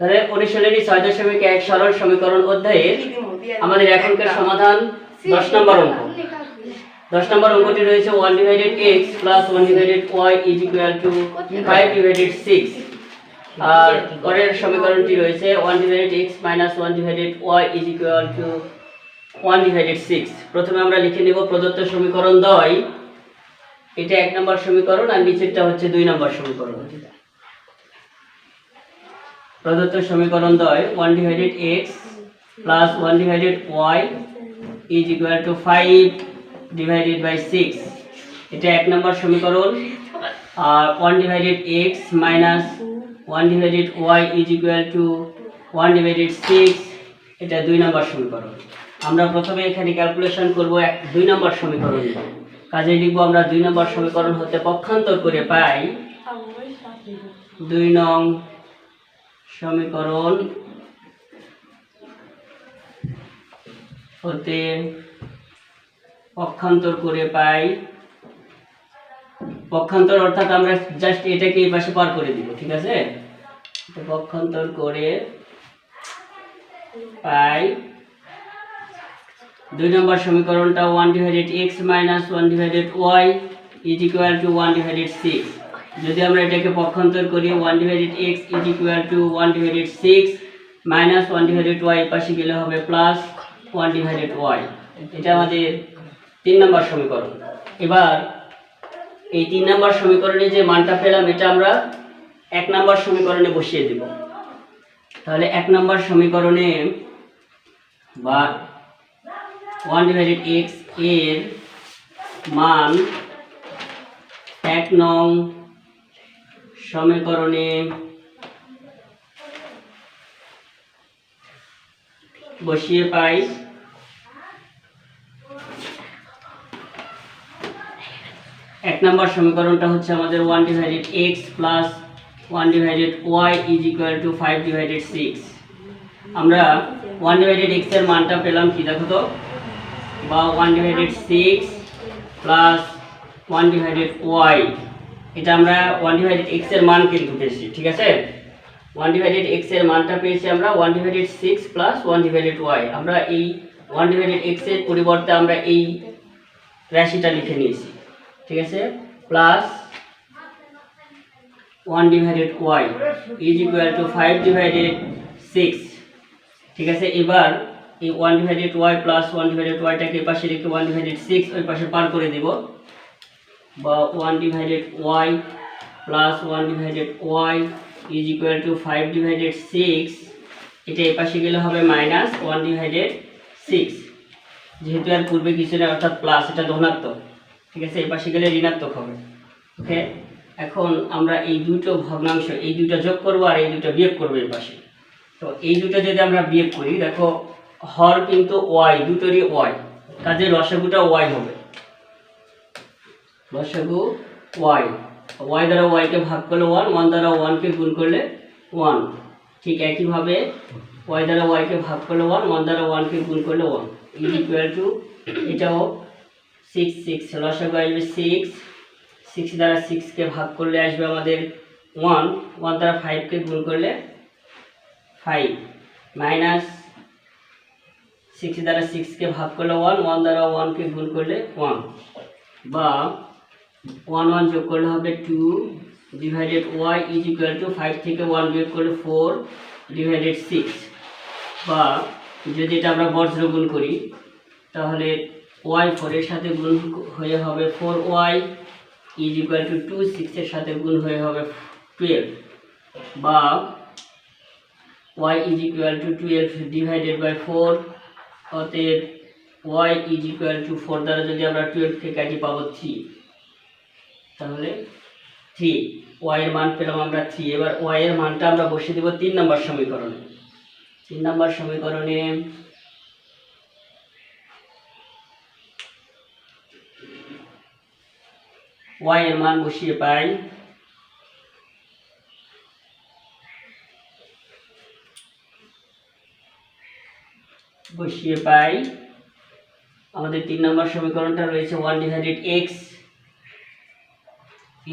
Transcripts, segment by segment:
তাহলে অনুশীলনী ছয় দশমিক এক সরল সমীকরণ অধ্যায়ের আমাদের এখনকার সমাধান দশ নম্বর অঙ্ক। দশ নম্বর অঙ্কটি রয়েছে one divided x plus one divided y is equal to five divided six আর পরের সমীকরণটি রয়েছে one divided x minus one divided y is equal to one divided six প্রথমে আমরা লিখে নেব প্রদত্ত সমীকরণ দয়। এটা এক নম্বর সমীকরণ আর নিচেরটা হচ্ছে দুই নম্বর সমীকরণ। প্রদত্ত সমীকরণ দয় one divided x plus one divided y is equal to five divided by six এটা এক নম্বর সমীকরণ। আর one divided x minus one divided y is equal to one divided six এটা দুই নম্বর সমীকরণ। আমরা প্রথমে এখানে ক্যালকুলেশন করব এক দুই নম্বর সমীকরণ কাজে লিখব আমরা দুই নম্বর সমীকরণ হতে পক্ষান্তর করে পাই দুই নং সমীকরণ হতে পক্ষান্তর করে পাই। পক্ষান্তর অর্থাৎ আমরা জাস্ট এটাকে এই পাশে পার করে দিব, ঠিক আছে? পক্ষান্তর করে পাই। দুই নম্বর সমীকরণটা one divided x minus one divided y is equal to one divided six যদি আমরা এটাকে পক্ষান্তর করি one divided x is equal to one divided six minus one divided y পাশে গেলে হবে প্লাস ওয়ান ডিভাইডেড ওয়াই এটা আমাদের তিন নম্বর সমীকরণ। এবার এই তিন নম্বর সমীকরণে যে মানটা পেলাম, এটা আমরা এক নম্বর সমীকরণে বসিয়ে দেব। তাহলে এক নম্বর সমীকরণে বা ওয়ান ডিভাইডেড এক্সের মান এক নং সমীকরণে বসিয়ে পাই। এক নম্বর সমীকরণটা হচ্ছে আমাদের one divided x plus one divided y is equal to five divided six আমরা ওয়ান ডিভাইডেড এক্সের মানটা পেলাম কি দেখো তো? বা one divided six plus one divided y এটা আমরা ওয়ান ডিভাইডেড এক্সের মান কিন্তু পেয়েছি, ঠিক আছে? ওয়ান ডিভাইডেড এক্সের মানটা পেয়েছি আমরা one divided six plus one divided y আমরা এই ওয়ান ডিভাইডেড এক্সের পরিবর্তে আমরা এই রাশিটা লিখে নিয়েছি, ঠিক আছে? Plus one divided y is equal to five divided six ঠিক আছে? এবার এই one divided y plus one divided ওয়াইটাকে পাশে রেখে ওয়ান ডিভাইডেড সিক্স ওই পাশে পার করে দিব। বা one divided y plus one divided y is equal to five divided six এটা এই পাশে গেলে হবে মাইনাস ওয়ান ডিভাইডেড সিক্স যেহেতু আর পূর্বে কিছু না অর্থাৎ প্লাস এটা ধনাত্মক। ঠিক আছে? এই পাশে গেলে ঋণাত্মক হবে। ওকে? এখন আমরা এই দুটো ভগ্নাংশ, এই দুটো যোগ করব আর এই দুটো বিয়োগ করব এই পাশে। তো এই দুটো যদি আমরা বিয়োগ করি, দেখো, হর কিন্তু ওয়াই দুটোরই ওয়াই কাজে লসাগুটা ওয়াই হবে। লসাগু ওয়াই। ওয়াই দ্বারা ওয়াইকে ভাগ করলে ওয়ান ওয়ান দ্বারা ওয়ানকে গুণ করলে ওয়ান। ঠিক একইভাবে ওয়াই দ্বারা ওয়াইকে ভাগ করলে ওয়ান ওয়ান দ্বারা ওয়ানকে গুণ করলে ওয়ান। ইজ ইকুয়াল টু এটাও সিক্স সিক্স লসাগু আসবে সিক্স সিক্স দ্বারা সিক্সকে ভাগ করলে আসবে আমাদের ওয়ান ওয়ান দ্বারা ফাইভকে গুণ করলে ফাইভ মাইনাস সিক্স দ্বারা সিক্সকে ভাগ করলে ওয়ান ওয়ান দ্বারা ওয়ানকে গুণ করলে ওয়ান বা ওয়ান ওয়ান যোগ করলে হবে two divided y is equal to five থেকে ওয়ান বিয়োগ করলে ফোর ডিভাইডেড সিক্স বা যদি এটা আমরা বজ্র গুণ করি, তাহলে ওয়াই ফোরের সাথে গুণ হয়ে হবে four y is equal to two সিক্সের সাথে গুণ হয়ে হবে টুয়েলভ বা y is equal to twelve divided by four অতএব y is equal to four দ্বারা যদি আমরা টুয়েলভকে কাটি পাবো থ্রি তাহলে থ্রি ওয়াই এর মান পেলাম আমরা থ্রি। এবার ওয়াই এর মানটা আমরা বসিয়ে দেবো তিন নম্বর সমীকরণে। তিন নম্বর সমীকরণে ওয়াই এর মান বসিয়ে পাই বসিয়ে পাই। আমাদের তিন নম্বর সমীকরণটা রয়েছে one divided x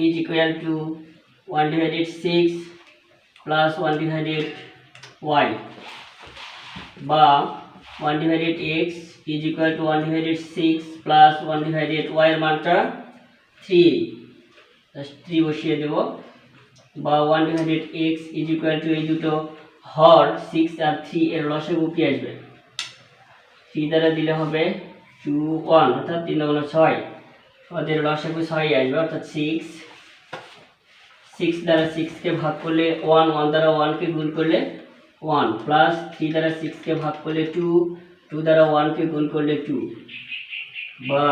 is equal to one divided six plus one divided y বা one divided x is equal to one divided six plus one divided ওয়াইয়ের মানটা থ্রি থ্রি বসিয়ে দেব। বা one divided x is equal to এই দুটো হর six আর three এর লসাগু কি আসবে। থ্রি দ্বারা দিলে হবে টু ওয়ান অর্থাৎ তিন দুগুণ ছয়। ওদের লসাগু ছয় আসবে, অর্থাৎ সিক্স সিক্স দ্বারা সিক্সকে ভাগ করলে ওয়ান ওয়ান দ্বারা ওয়ানকে গুণ করলে ওয়ান প্লাস থ্রি দ্বারা সিক্সকে ভাগ করলে টু টু দ্বারা ওয়ানকে গুণ করলে টু বা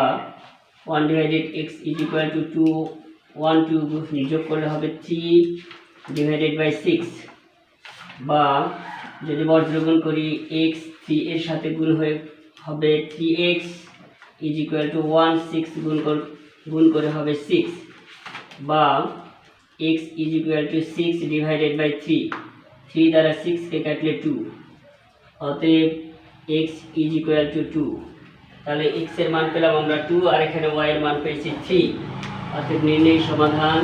one divided x is equal to two one two যোগ করলে হবে থ্রি ডিভাইডেড বাই সিক্স বা যদি বজ্রগুণ করি এক্স থ্রি এর সাথে গুণ হয়ে, হবে three x is equal to one six গুণ গুণ করে হবে সিক্স বা x is equal to six divided by three three দ্বারা সিক্সকে কাটলে টু অতএব x is equal to two তাহলে এক্সের মান পেলাম আমরা টু আর এখানে ওয়াই এর মান পেয়েছি থ্রি অতএব নির্ণয় সমাধান।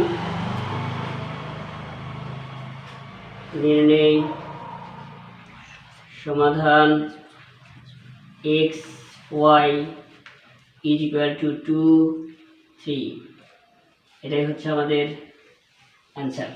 নির্ণয় সমাধান। X y is equal to two three এটাই হচ্ছে আমাদের অ্যান্সার